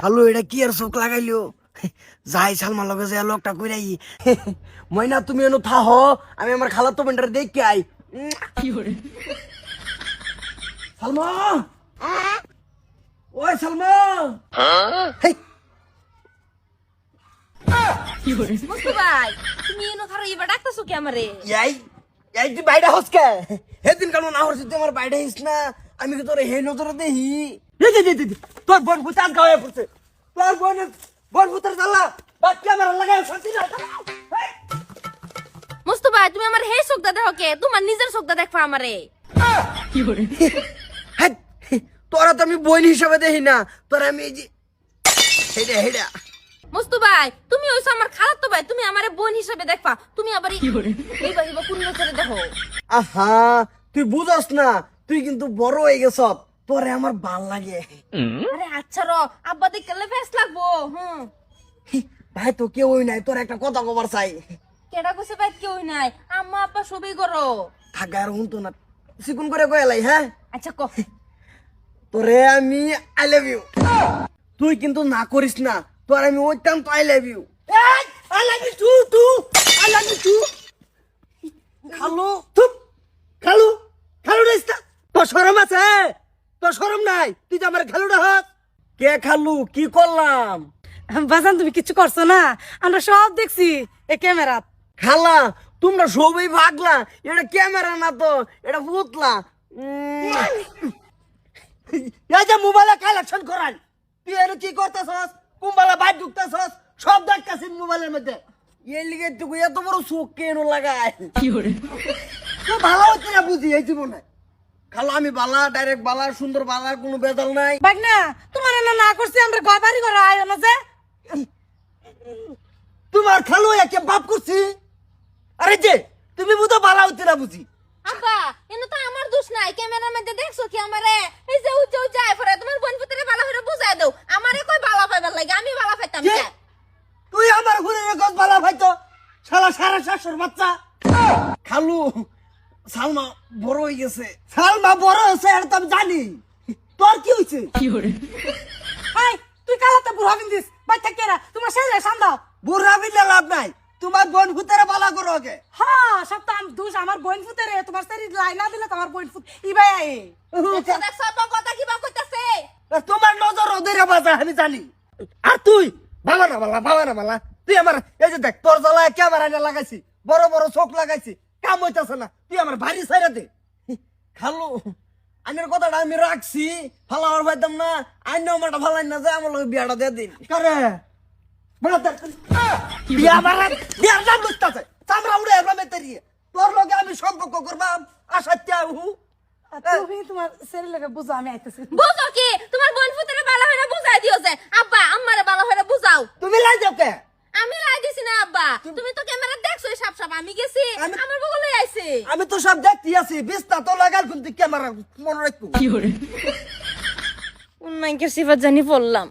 Hello এটা কি আর চোখ লাগাইলো যাই সালমান লগে যাই লোকটা কইরাই ময়না তুমি এনো থাহ আমি আমার খালা তো বেন্টার দেখে আই সালমা ওই সালমা হেই, মুস্তু ভাই তুমি এনো খারো এবার ডাকতেছো কি আমারে এই এই তুই বাইরে হসকে হেদিন কেন না হরছিস তুই আমার বাইরে হিস না আমি কি তোর হে নজরে দেহি যে, যে, যে, যে, তোর বোন ভূত আজ পড়ছে। তোর বোন বোন ভূতের জ্বালা বা ক্যামেরা লাগাই শান্তি না হেই। তুমি আমার হে চোখটা দেখো কে? তোমার নিজের চোখটা দেখবা আমারে। তোরা তো আমি বোন হিসাবে দেখি না। তোরা আমি এই যে হেডা হেডা মুস্তু ভাই তুমি হইছো আমার খালাতো ভাই। তুমি আমারে বোন হিসেবে দেখবা। তুমি আবার এই- এইবার এইবার কোন নজরে দেখো? আহা তুই বুঝস না। তুই কিন্তু বড় হয়ে গেছ তোরে আমার ভালো লাগে। আরে আচ্ছা র আব্বা দেখলে ফেস লাগবো হুম। ভাই তো কেউ নাই তোর একটা কথা কবার চাই। কেডা কইছে ভাই কেউ নাই? আম্মা আপা সবই করো। থাকা আর হুন তো না চিকুন করে কয়ালাই হ্যাঁ? আচ্ছা কহ তোরে আমি আই লাভ ইউ তুই কিন্তু না করিস না তোর আমি ওইটাম তো I love you I love you too too I love you too খালু থুপ খালু খালু রে তোর শরম আছে তোর শরম নাই? তুই যে আমার খালু হাত কে খালু? কি করলাম? বাজান তুমি কিছু করছ না? আমরা সব দেখছি এ ক্যামেরা। খালা তোমরা সবাই ভাগলা এটা ক্যামেরা না তো এটা পুতলা। এই যে মোবাইলে কালেকশন করান। তুই এর কি করতেছস? কুম্বালা বাইর ঢুকতেছস? সব দেখতেছিস মোবাইলের মধ্যে। এর লিগে তুই এত বড় চোখ কেন লাগায়? ভালো হচ্ছে না বুঝি এই জীবনে? খালা আমি বালা ডাইরেক্ট বালা সুন্দর বালা কোনো বেদাল নাই। বাগ না তোমার এনে না করছি আমরা ঘর বাড়ি করে আয় না যে। তোমার খালু একে বাপ করছি। আরে যে তুমি বুঝো বালা হচ্ছে না বুঝি। আব্বা এনো তো আমার দোষ নাই। ক্যামেরার মধ্যে দেখছ কি আমারে? এই যে উজ্জা উজ্জা ফরে তোমার বোন পুত্রে ভালো করে বুঝাই দাও। আমারে কই ভালো পাইবার লাগে? আমি ভালো পাইতাম? না তুই আমার ঘুরে গছ বালা ভাইতো সারা সারা শাশুর বাচ্চা। খালু সালমা বড় হয়ে গেছে। সালমা বড় হয়েছে এটা তো আমি জানি। তোর কি হয়েছে? হাই তুই কালাতে বুড়া বিন্দিস বাচ্চা কেরা তোমার ছেলে সান্দাও বুড়া বিলে লাভ নাই। তোমার বোন ভূতের বালা করো আগে। হ্যাঁ সব তো আমি দোষ আমার বোন ফুতে তোমার সেরি লাই না দিলে তোমার বোন ফুট ইবাই আয়ে। দেখছ কথা কিবা কইতাছে? তোমার নজর ওদের বাজা আমি জানি। আর তুই বাবা না বালা বাবা না বালা। তুই আমার এই যে দেখ তোর জ্বালায় ক্যামেরা নিয়ে লাগাইছি? বড় বড় চোখ লাগাইছি। কাম হইতাছে না। তুই আমার ভারী সাইরা দে। খালো আইনের কথাটা আমি রাখছি ফালাবার পাইতাম না। আইন আমারটা ফালাই না যে আমার বিয়াটা দিয়ে দিন। কারে? বেড়াতে বিয়া মারা বিয়ার নাম বুঝতেছে চামড়া উড়ে এবার মেতেরিয়ে তোর লগে আমি সম্পর্ক করবাম আশা হু তুমি তোমার সেরি লাগে বুঝো আমি আইতেছি। বুঝো কি? তোমার বোন পুত্রে ভালো করে বুঝাই দিও যে আব্বা আমারে ভালো করে বুঝাও। তুমি লাই যাও কে? না আব্বা? তুমি তো ক্যামেরা দেখছ সাপ সাপ আমি গেছি। আমি- আমার বগলে আইছে। আমি তো সব দেখতে আছি। বিস্তা তো লাগাল কিন্তু ক্যামেরা মনে রাখব। উন্নয়নকে সিফাত জানি পড়লাম